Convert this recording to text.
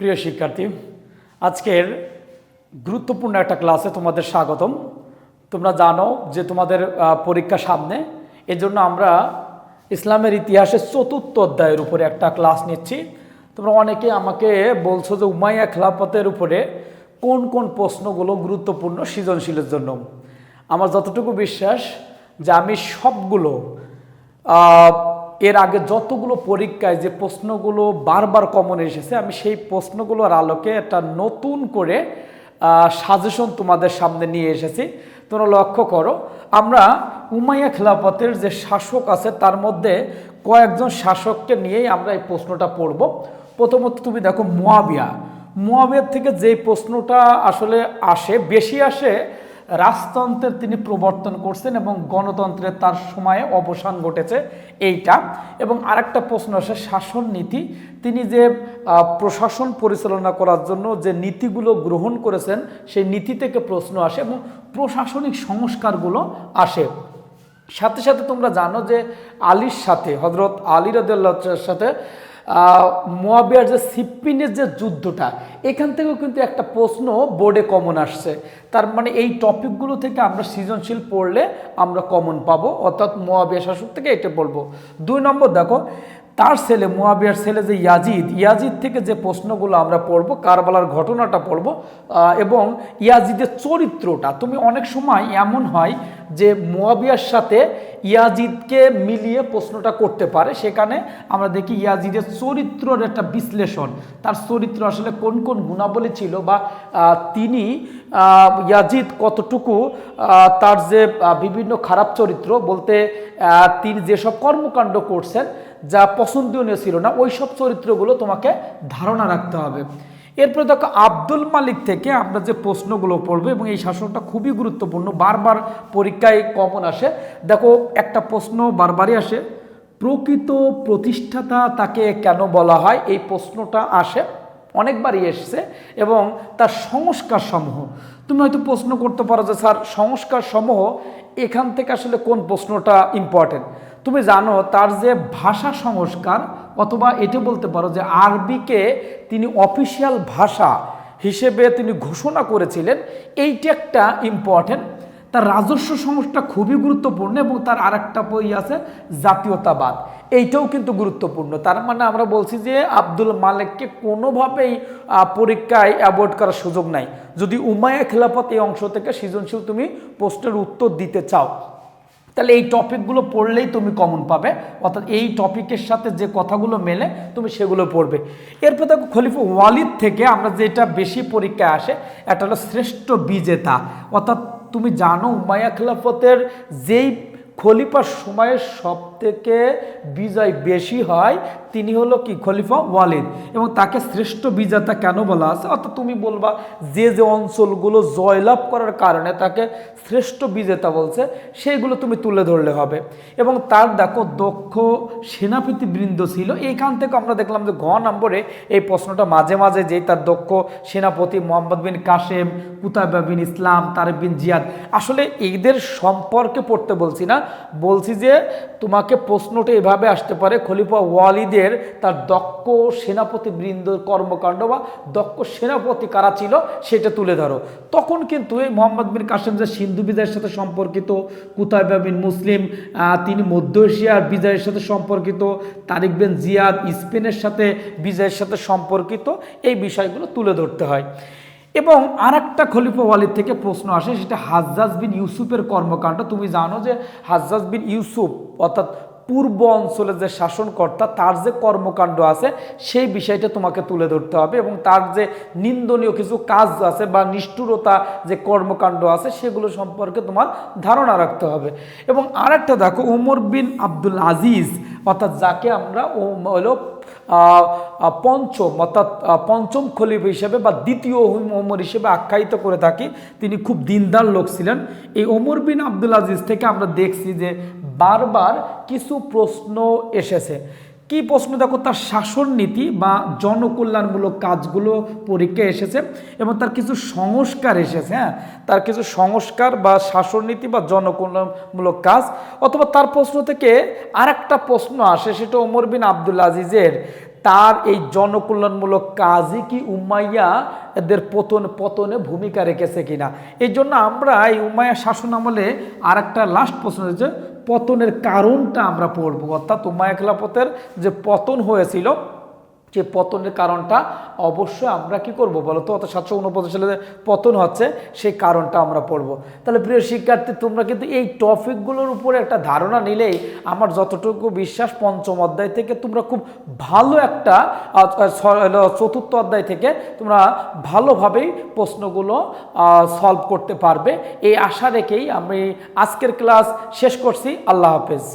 প্রিয় শিক্ষার্থী, আজকের গুরুত্বপূর্ণ একটা ক্লাসে তোমাদের স্বাগতম। তোমরা জানো যে তোমাদের পরীক্ষা সামনে, এজন্য আমরা ইসলামের ইতিহাসের চতুর্থ অধ্যায়ের উপরে একটা ক্লাস নিচ্ছি। তোমরা অনেকে আমাকে বলছো যে, উমাইয়া খেলাফতের উপরে কোন কোন প্রশ্নগুলো গুরুত্বপূর্ণ সৃজনশীলের জন্য। আমার যতটুকু বিশ্বাস যে আমি সবগুলো এর আগে যতগুলো পরীক্ষায় যে প্রশ্নগুলো বারবার কমন এসেছে, আমি সেই প্রশ্নগুলোর আলোকে একটা নতুন করে সাজেশন তোমাদের সামনে নিয়ে এসেছি। তোমরা লক্ষ্য করো, আমরা উমাইয়া খেলাফতের যে শাসক আছে, তার মধ্যে কয়েকজন শাসককে নিয়েই আমরা এই প্রশ্নটা পড়ব। প্রথমত তুমি দেখো মোয়াবিয়া। মোয়াবিয়ার থেকে যে প্রশ্নটা আসলে আসে, বেশি আসে রাজতন্ত্রের তিনি প্রবর্তন করছেন এবং গণতন্ত্রের তার সময়ে অবসান ঘটেছে এইটা। এবং আরেকটা প্রশ্ন আসে, শাসন নীতি। তিনি যে প্রশাসন পরিচালনা করার জন্য যে নীতিগুলো গ্রহণ করেছেন, সেই নীতি থেকে প্রশ্ন আসে এবং প্রশাসনিক সংস্কারগুলো আসে। সাথে সাথে তোমরা জানো যে আলীর সাথে হজরত আলী রাদের সাথে মোয়াবিয়ার যে সিপ্পিনের যে যুদ্ধটা, এখান থেকেও কিন্তু একটা প্রশ্ন বোর্ডে কমন আসছে। তার মানে এই টপিকগুলো থেকে আমরা সৃজনশীল পড়লে আমরা কমন পাবো, অর্থাৎ মোয়াবিয়া শাসক থেকে এটা বলব। দুই নম্বর দেখো তার ছেলে, মোয়াবিয়ার ছেলে যে ইয়াজিদ ইয়াজিদ থেকে যে প্রশ্নগুলো আমরা পড়ব, কারবালার ঘটনাটা পড়ব এবং ইয়াজিদের চরিত্রটা, তুমি অনেক সময় এমন হয় যে মোয়াবিয়ার সাথে ইয়াজিদকে মিলিয়ে প্রশ্নটা করতে পারে, সেখানে আমরা দেখি ইয়াজিদের চরিত্রের একটা বিশ্লেষণ, তার চরিত্র আসলে কোন কোন গুণাবলী ছিল বা তিনি ইয়াজিদ কতটুকু তার যে বিভিন্ন খারাপ চরিত্র, বলতে তিনি যেসব কর্মকাণ্ড করছেন যা পছন্দনীয় ছিল না ওই সব চরিত্রগুলো তোমাকে ধারণা রাখতে হবে। এরপরে দেখো, আব্দুল মালিক থেকে আমরা যে প্রশ্নগুলো পড়ব এবং এই শাসনটা খুবই গুরুত্বপূর্ণ, বারবার পরীক্ষায় কমন আসে। দেখো, একটা প্রশ্ন বারবারই আসে, প্রকৃত প্রতিষ্ঠাতা তাকে কেন বলা হয়? এই প্রশ্নটা আসে, অনেকবারই এসছে এবং তার সংস্কার সমূহ তুমি হয়তো প্রশ্ন করতে পারো যে, স্যার সংস্কার সমূহ এখান থেকে আসলে কোন প্রশ্নটা ইম্পর্টেন্ট তুমি জানো তার যে ভাষা সংস্কার, অথবা এটা বলতে পারো যে আরবিকে তিনি অফিসিয়াল ভাষা হিসেবে তিনি ঘোষণা করেছিলেন, এইটা একটা ইম্পর্টেন্ট তার রাজস্ব সংস্থা খুবই গুরুত্বপূর্ণ এবং তার আরেকটা বই আছে, জাতীয়তাবাদ। এইটাও কিন্তু গুরুত্বপূর্ণ। তার মানে আমরা বলছি যে আব্দুল মালেককে কোনোভাবেই পরীক্ষায় অ্যাভয়েড করার সুযোগ নাই। যদি উমায়া খেলাফত এই অংশ থেকে সৃজনশীল তুমি প্রশ্নের উত্তর দিতে চাও। তাহলে এই টপিকগুলো পড়লেই তুমি কমন পাবে। অর্থাৎ এই টপিকের সাথে যে কথাগুলো মেলে, তুমি সেগুলো পড়বে। এরপর দেখো খলিফা ওয়ালিদ থেকে আমরা যেটা বেশি পরীক্ষায় আসে, এটা হলো শ্রেষ্ঠ বিজেতা। অর্থাৎ তুমি জানো উমায়া খিলাফতের যেই খলিফার সময়ের সব থেকে বিজয় বেশি হয়, তিনি হলো কি? খলিফা ওয়ালিদ। এবং তাকে শ্রেষ্ঠ বিজেতা কেন বলা আছে? অর্থাৎ তুমি বলবা, যে যে অঞ্চলগুলো জয়লাভ করার কারণে তাকে শ্রেষ্ঠ বিজেতা বলছে, সেইগুলো তুমি তুলে ধরলে হবে। এবং তার দেখো, দক্ষ সেনাপতি বৃন্দ ছিল। এইখান থেকে আমরা দেখলাম যে ঘ নম্বরে এই প্রশ্নটা মাঝে মাঝে যেই তার দক্ষ সেনাপতি মোহাম্মদ বিন কাশেম, কুতাবা বিন ইসলাম, তারেক বিন জিয়াদ। আসলে এদের সম্পর্কে পড়তে বলছি না। বলছি যে তোমাকে প্রশ্নটা এভাবে আসতে পারে, খলিফা ওয়ালিদের তার দক্ষ সেনাপতি বৃন্দ কর্মকাণ্ড বা দক্ষ সেনাপতি কারা ছিল সেটা তুলে ধরো। তখন কিন্তু এই মোহাম্মদ বিন কাসেম যে সিন্ধু বিজয়ের সাথে সম্পর্কিত, কুতাইবা বিন মুসলিম তিনি মধ্য এশিয়ার বিজয়ের সাথে সম্পর্কিত, তারিক বিন জিয়াদ স্পেনের সাথে বিজয়ের সাথে সম্পর্কিত, এই বিষয়গুলো তুলে ধরতে হয়। এবং আর একটা খলিফা ওয়ালিদ থেকে প্রশ্ন আসে, সেটা হাজ্জাজ বিন ইউসুফের কর্মকাণ্ড। তুমি জানো যে হাজ্জাজ বিন ইউসুফ, অর্থাৎ পূর্ব অঞ্চলের যে শাসনকর্তা, তার যে কর্মকাণ্ড আছে, সেই বিষয়টা তোমাকে তুলে ধরতে হবে এবং তার যে নিন্দনীয় কিছু কাজ আছে বা নিষ্ঠুরতা যে কর্মকাণ্ড আছে, সেগুলো সম্পর্কে তোমার ধারণা রাখতে হবে। এবং আরেকটা দেখো ওমর বিন আব্দুল আজিজ, অর্থাৎ যাকে আমরা হলো পঞ্চম, অর্থাৎ পঞ্চম খলিফ হিসেবে বা দ্বিতীয় ওমর হিসেবে আখ্যায়িত করে থাকি। তিনি খুব দিনদার লোক ছিলেন। এই ওমর বিন আবদুল আজিজ থেকে আমরা দেখছি যে বারবার কিছু প্রশ্ন এসেছে। কি প্রশ্ন? দেখো, তার শাসন নীতি বা জনকল্যাণমূলক কাজগুলো পরীক্ষায় এসেছে এবং তার কিছু সংস্কার এসেছে হ্যাঁ? তার কিছু সংস্কার বা শাসন নীতি বা জনকল্যাণমূলক কাজ। অথবা তার প্রশ্ন থেকে আর একটা প্রশ্ন আসে, সেটা ওমর বিন আব্দুল আজিজের। তার এই জনকল্যাণমূলক কাজই কি উমাইয়া এদের পতন, পতনে ভূমিকা রেখেছে কিনা? এই জন্য আমরা এই উমাইয়া শাসন আমলে আর একটা লাস্ট প্রশ্ন হচ্ছে পতনের কারণটা আমরা পড়ব। অর্থাৎ খেলাপথের যে পতন হয়েছিল যে পতনের কারণটা অবশ্যই আমরা কি করব বলো তো? অত সাতশো উনপঞ্চাশ সালে পতন হচ্ছে, সেই কারণটা আমরা পড়ব। তাহলে প্রিয় শিক্ষার্থী, তোমরা কিন্তু এই টপিকগুলোর উপরে একটা ধারণা নিলেই আমার যতটুকু বিশ্বাস পঞ্চম অধ্যায় থেকে তোমরা খুব ভালো একটা চতুর্থ অধ্যায় থেকে তোমরা ভালোভাবেই প্রশ্নগুলো সলভ করতে পারবে। এই আশা রেখেই আমি আজকের ক্লাস শেষ করছি। আল্লাহ হাফেজ।